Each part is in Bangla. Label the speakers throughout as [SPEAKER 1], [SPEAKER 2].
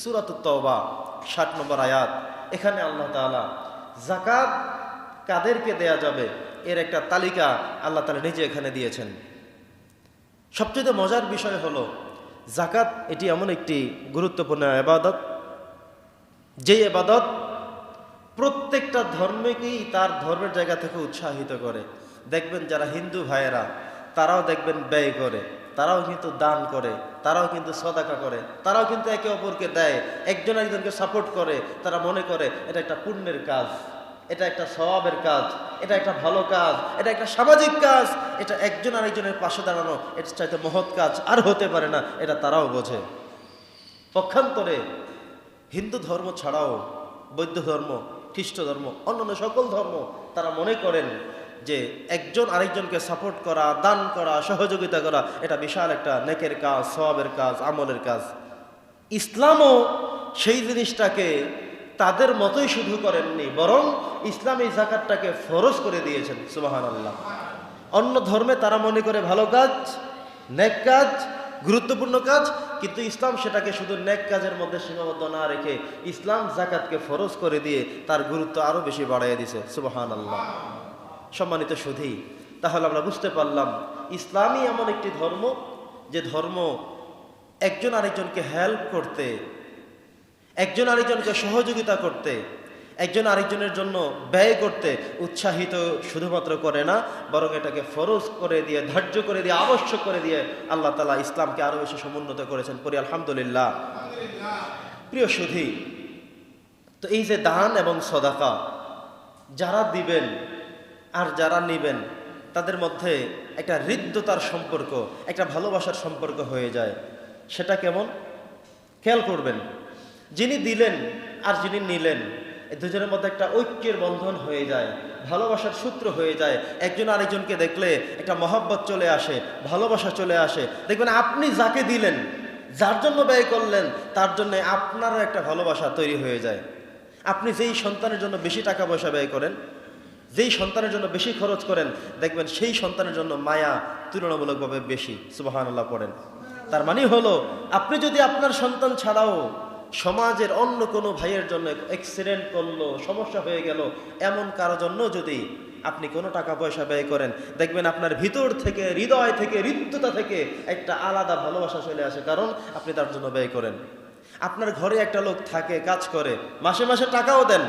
[SPEAKER 1] সুরাত তওবা, ষাট নম্বর আয়াত। এখানে আল্লাহ তাআলা জাকাত কাদেরকে দেয়া যাবে, এর একটা তালিকা আল্লাহ তাআলা নিজে এখানে দিয়েছেন। সবচেয়ে মজার বিষয় হলো জাকাত এটি এমন একটি গুরুত্বপূর্ণ আবাদত যে এবাদত প্রত্যেকটা ধর্মকেই তার ধর্মের জায়গা থেকে উৎসাহিত করে। দেখবেন যারা হিন্দু ভাইয়েরা, তারাও দেখবেন ব্যয় করে। তারাও কিন্তু দান করে, তারাও কিন্তু সদাকা করে, তারাও কিন্তু একে অপরকে দেয়, একজন একজনকে সাপোর্ট করে, তারা মনে করে এটা একটা পুণ্যের কাজ, এটা একটা স্বভাবের কাজ, এটা একটা ভালো কাজ, এটা একটা সামাজিক কাজ, এটা একজন আরেকজনের পাশে দাঁড়ানো, এটা চাইতে মহৎ কাজ, আর হতে পারে না, এটা তারাও বোঝে। পক্ষান্তরে হিন্দু ধর্ম ছাড়াও বৌদ্ধ ধর্ম, খ্রিস্ট ধর্ম, অন্যান্য সকল ধর্ম, তারা মনে করেন যে একজন আরেকজনকে সাপোর্ট করা, দান করা, সহযোগিতা করা, এটা বিশাল একটা নেকের কাজ সবাবের কাজ, আমলের কাজ। ইসলামও সেই জিনিসটাকে তাদের মতোই শুধু করেননি, বরং ইসলাম জাকাতটাকে ফরজ করে দিয়েছেন সুবাহান আল্লাহ অন্য ধর্মে তারা মনে করে ভালো কাজ, নেক কাজ, গুরুত্বপূর্ণ কাজ, কিন্তু ইসলাম সেটাকে শুধু নেক কাজের মধ্যে সীমাবদ্ধ না রেখে ইসলাম জাকাতকে ফরজ করে দিয়ে তার গুরুত্ব আরও বেশি বাড়াইয়া দিছে সুবাহান আল্লাহ সম্মানিত সুধী, তাহলে আমরা বুঝতে পারলাম ইসলামই এমন একটি ধর্ম যে ধর্ম একজন আরেকজনকে হেল্প করতে, একজন আরেকজনকে সহযোগিতা করতে, একজন আরেকজনের জন্য ব্যয় করতে উৎসাহিত শুধুমাত্র করে না, বরং এটাকে ফরজ করে দিয়ে, ধার্য করে দিয়ে, আবশ্যক করে দিয়ে আল্লাহ তালা ইসলামকে আরও বেশি সমুন্নত করেছেন পরি আলহামদুলিল্লাহ। প্রিয় সুধী, তো এই যে দান এবং সদাকা, যারা দিবেন আর যারা নিবেন, তাদের মধ্যে একটা হৃদ্যতার সম্পর্ক, একটা ভালোবাসার সম্পর্ক হয়ে যায়। সেটা কেমন? খেয়াল করবেন, যিনি দিলেন আর যিনি নিলেন, এই দুজনের মধ্যে একটা ঐক্যের বন্ধন হয়ে যায়, ভালোবাসার সূত্র হয়ে যায়। একজন আরেকজনকে দেখলে একটা মহাব্বত চলে আসে, ভালোবাসা চলে আসে। দেখবেন আপনি যাকে দিলেন, যার জন্য ব্যয় করলেন, তার জন্য আপনারও একটা ভালোবাসা তৈরি হয়ে যায়। আপনি যেই সন্তানের জন্য বেশি টাকা পয়সা ব্যয় করেন যেই সন্তানের জন্য বেশি খরচ করেন, দেখবেন সেই সন্তানের জন্য মায়া তুলনামূলকভাবে বেশি। সুবাহান্লাহ পড়েন। তার মানে হলো, আপনি যদি আপনার সন্তান ছাড়াও সমাজের অন্য কোনো ভাইয়ের জন্য অ্যাক্সিডেন্ট করল, সমস্যা হয়ে গেল, এমন কারও জন্য যদি আপনি কোনো টাকা পয়সা ব্যয় করেন, দেখবেন আপনার ভিতর থেকে, হৃদয় থেকে, হৃদ্যতা থেকে একটা আলাদা ভালোবাসা চলে আসে, কারণ আপনি তার জন্য ব্যয় করেন। আপনার ঘরে একটা লোক থাকে, কাজ করে, মাসে মাসে টাকাও দেন।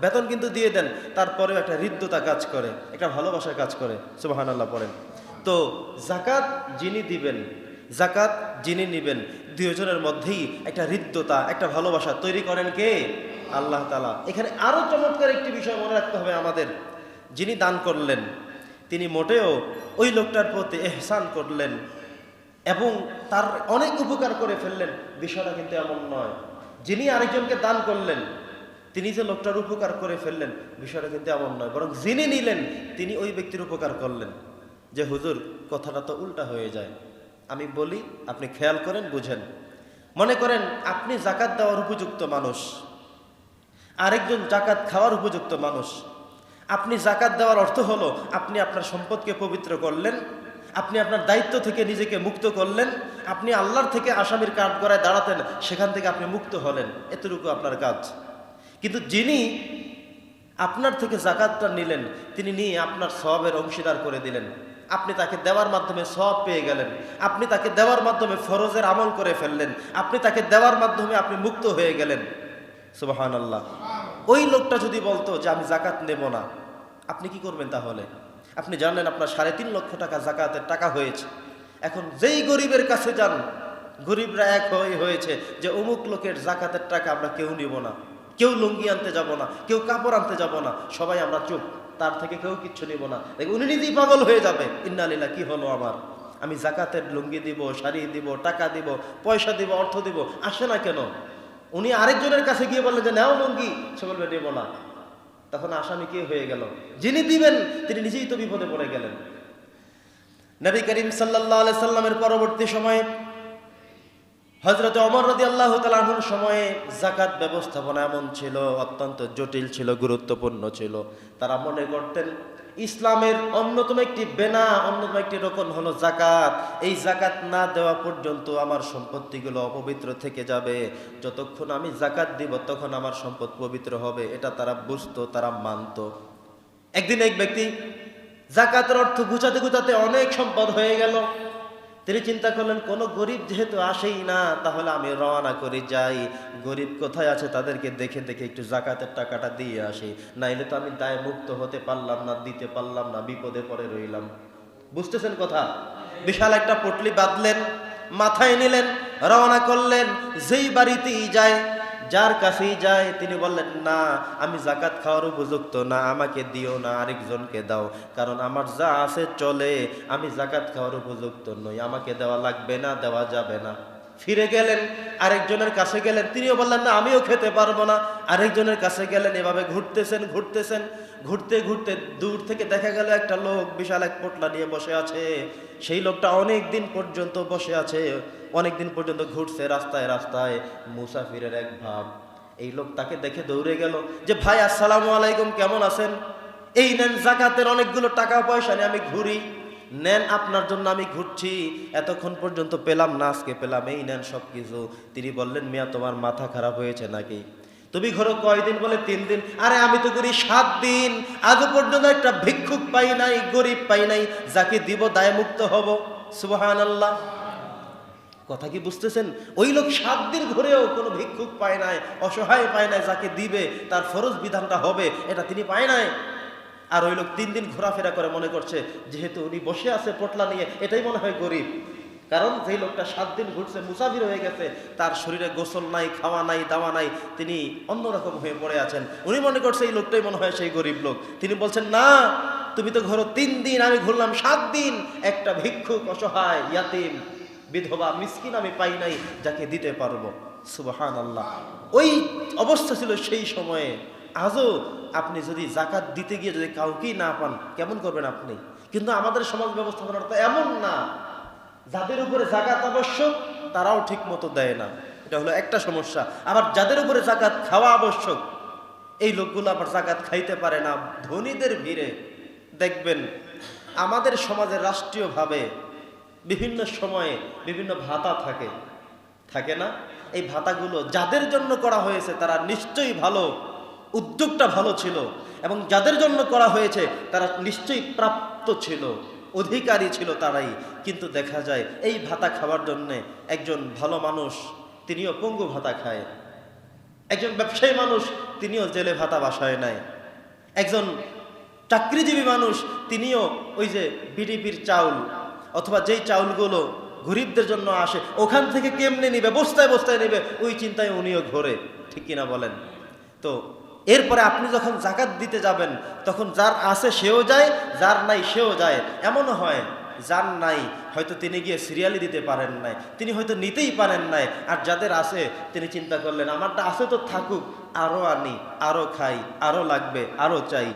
[SPEAKER 1] বেতন কিন্তু দিয়ে দেন, তারপরেও একটা হৃদ্যতা কাজ করে, একটা ভালোবাসা কাজ করে সুবাহান আল্লাহ পড়েন। তো জাকাত যিনি দিবেন জাকাত যিনি নিবেন দুজনের মধ্যেই একটা হৃদ্যতা, একটা ভালোবাসা তৈরি করেন কে? আল্লাহ তালা এখানে আরও চমৎকার একটি বিষয় মনে রাখতে হবে আমাদের। যিনি দান করলেন, তিনি মোটেও ওই লোকটার প্রতি এহসান করলেন এবং তার অনেক উপকার করে ফেললেন, বিষয়টা কিন্তু এমন নয়। যিনি আরেকজনকে দান করলেন তিনি যে লোকটার উপকার করে ফেললেন, বিষয়টা কিন্তু এমন নয়। বরং যিনি নিলেন, তিনি ওই ব্যক্তির উপকার করলেন। যে, হুজুর, কথাটা তো উল্টা হয়ে যায়। আমি বলি, আপনি খেয়াল করেন, বুঝেন। মনে করেন, আপনি জাকাত দেওয়ার উপযুক্ত মানুষ। আরেকজন জাকাত খাওয়ার উপযুক্ত মানুষ। আপনি জাকাত দেওয়ার অর্থ হলো, আপনি আপনার সম্পদকে পবিত্র করলেন, আপনি আপনার দায়িত্ব থেকে নিজেকে মুক্ত করলেন, আপনি আল্লাহর থেকে আসামির কাঠ গড়ায় দাঁড়াতেন, সেখান থেকে আপনি মুক্ত হলেন। এতটুকু আপনার কাজ। কিন্তু যিনি আপনার থেকে জাকাতটা নিলেন, তিনি নিয়ে আপনার সবের অংশীদার করে দিলেন। আপনি তাকে দেওয়ার মাধ্যমে সব পেয়ে গেলেন। আপনি তাকে দেওয়ার মাধ্যমে ফরজের আমল করে ফেললেন। আপনি তাকে দেওয়ার মাধ্যমে আপনি মুক্ত হয়ে গেলেন। সুবাহান আল্লাহ ওই লোকটা যদি বলতো যে আমি জাকাত নেব না, আপনি কি করবেন তাহলে? আপনি জানেন আপনার সাড়ে তিন লক্ষ টাকা জাকাতের টাকা হয়েছে। এখন যেই গরিবের কাছে যান, গরিবরা এক হয়ে হয়েছে যে অমুক লোকের জাকাতের টাকা আমরা কেউ নিব না। কেউ লুঙ্গি আনতে যাব না, কেউ কাপড় আনতে যাব না, সবাই আমরা চুপ, তার থেকে কেউ কিচ্ছু নিব না। দেখ উনি নিজেই পাগল হয়ে যাবে। ইন্নালিলা কি হলো আমার? আমি জাকাতের লুঙ্গি দিব, শাড়ি দিব, টাকা দিব, পয়সা দিব, অর্থ দিব, আসে না কেন? উনি আরেকজনের কাছে গিয়ে বললেন যে, নাও লুঙ্গি। সে বলবে, নেব না। তখন আসামি কে হয়ে গেল? যিনি দিবেন, তিনি নিজেই তো বিপদে পড়ে গেলেন। নবী করিম সাল্লাহ সাল্লামের পরবর্তী সময়ে হজরত অমর রদি আল্লাহ তালাহুর সময়ে জাকাত ব্যবস্থাপনা এমন ছিল, অত্যন্ত জটিল ছিল, গুরুত্বপূর্ণ ছিল। তারা মনে করতেন, ইসলামের অন্যতম একটি বেনা, অন্যতম একটি রকম হলো জাকাত এই জাকাত না দেওয়া পর্যন্ত আমার সম্পত্তিগুলো অপবিত্র থেকে যাবে। যতক্ষণ আমি জাকাত দিব, তখন আমার সম্পদ পবিত্র হবে। এটা তারা বুঝতো, তারা মানত। একদিন এক ব্যক্তি জাকাতের অর্থ গুছাতে গুছাতে অনেক সম্পদ হয়ে গেল। তিনি চিন্তা করলেন, কোনো গরিব যেহেতু আসেই না, তাহলে আমি রওনা করে যাই। গরিব কোথায় আছে তাদেরকে দেখে দেখে একটু জাকাতের টাকাটা দিয়ে আসি। নাইলে তো আমি দায় মুক্ত হতে পারলাম না, দিতে পারলাম না, বিপদে পড়ে রইলাম। বুঝতেছেন কথা? বিশাল একটা পটলি বাঁধলেন, মাথায় নিলেন, রওনা করলেন, যেই বাড়িতেই যায় যার কাছেই যায়, তিনি বললেন, না, আমি জাকাত খাওয়ার উপযুক্ত না, আমাকে দিও না, আরেকজনকে দাও। কারণ আমার যা আছে চলে, আমি জাকাত খাওয়ার উপযুক্ত নই, আমাকে দেওয়া লাগবে না, দেওয়া যাবে না। ফিরে গেলেন, আরেকজনের কাছে গেলেন, তিনিও বললেন, না, আমিও খেতে পারব না। আরেকজনের কাছে গেলেন, এভাবে ঘুরতেছেন ঘুরতেছেন, ঘুরতে ঘুরতে দূর থেকে দেখা গেল একটা লোক বিশাল এক পোটলা নিয়ে বসে আছে। সেই লোকটা অনেক দিন পর্যন্ত বসে আছে। অনেক দিন পর্যন্ত ঘুরছে, রাস্তায় রাস্তায়, মুসাফিরের এক ভাব। এই লোক তাকে দেখে দৌড়ে গেল যে, ভাই, আসসালামু আলাইকুম, কেমন আছেন? এই নেন, জাকাতের অনেকগুলো টাকা পয়সা নিয়ে আমি ঘুরি। নেন, আপনার জন্য আমি ঘুরছি। এতক্ষণ পর্যন্ত পেলাম না, আজকে পেলাম। এই নেন সব কিছু তিনি বললেন, মিয়া, তোমার মাথা খারাপ হয়েছে নাকি? তুমি ঘরে কয়দিন? বলে তিন দিন। আরে, আমি তো করি সাত দিন। আজও পর্যন্ত একটা ভিক্ষুক পাই নাই, গরিব পাই নাই। যাকে দিব, দায় মুক্ত হব। সুবাহান আল্লাহ কথা কি বুঝতেছেন? ওই লোক সাত দিন ঘুরেও কোনো ভিক্ষুক পায় নাই, অসহায় পায় নাই, যাকে দিবে, তার ফরজ বিধানটা হবে, এটা তিনি পায় নাই। আর ওই লোক তিন দিন ঘোরাফেরা করে মনে করছে, যেহেতু উনি বসে আছে পটলা নিয়ে, এটাই মনে হয় গরিব। কারণ যে লোকটা সাত দিন ঘুরছে, মুসাফির হয়ে গেছে, তার শরীরে গোসল নাই, খাওয়া নাই, দাওয়া নাই, তিনি অন্যরকম হয়ে পড়ে আছেন। উনি মনে করছে, এই লোকটাই মনে হয় সেই গরিব লোক। তিনি বলছেন, না, তুমি তো ঘরো, তিন দিন আমি ঘুরলাম, সাত দিন একটা ভিক্ষুক, অসহায়, ইয়াতিম বিধবা মিসকিন আমি পাই নাই, যাকে দিতে পারব। সুবহান আল্লাহ ওই অবস্থা ছিল সেই সময়ে। আজও আপনি যদি জাকাত দিতে গিয়ে যদি কাউকেই না পান, কেমন করবেন আপনি? কিন্তু আমাদের সমাজ ব্যবস্থাপনাটা তো এমন না। যাদের উপরে জাকাত আবশ্যক, তারাও ঠিক মতো দেয় না। এটা হলো একটা সমস্যা। আবার যাদের উপরে জাকাত খাওয়া আবশ্যক, এই লোকগুলো আবার জাকাত খাইতে পারে না। ধনীদের ভিড়ে। দেখবেন, আমাদের সমাজে রাষ্ট্রীয়ভাবে বিভিন্ন সময়ে বিভিন্ন ভাতা থাকে। থাকে না? এই ভাতাগুলো যাদের জন্য করা হয়েছে, তারা নিশ্চয়ই ভালো, উদ্যোগটা ভালো ছিল। এবং যাদের জন্য করা হয়েছে, তারা নিশ্চয়ই প্রাপ্ত ছিল, অধিকারী ছিল তারাই। কিন্তু দেখা যায়, এই ভাতা খাওয়ার জন্যে একজন ভালো মানুষ, তিনিও পঙ্গু ভাতা খায়। একজন ব্যবসায়ী মানুষ, তিনিও জেলে ভাতা বাসায় নেয়। একজন চাকরিজীবী মানুষ, তিনিও ওই যে বিডিপির চাউল অথবা যেই চাউলগুলো গরিবদের জন্য আসে, ওখান থেকে কেমনে নিবে? বস্তায় বস্তায় নেবে? ওই চিন্তায় উনিও ঘোরে। ঠিক কিনা বলেন? তো এরপরে আপনি যখন জাকাত দিতে যাবেন, তখন যার আছে সেও যায়, যার নাই সেও যায়। এমনও হয়, যার নাই, হয়তো তিনি গিয়ে সিরিয়ালি দিতে পারেন নাই, তিনি হয়তো নিতেই পারেন নাই, আর যাদের আছে, তিনি চিন্তা করলেন, আমারটা আছে তো থাকুক আরও আনি আরও খাই আরও লাগবে আরও চাই।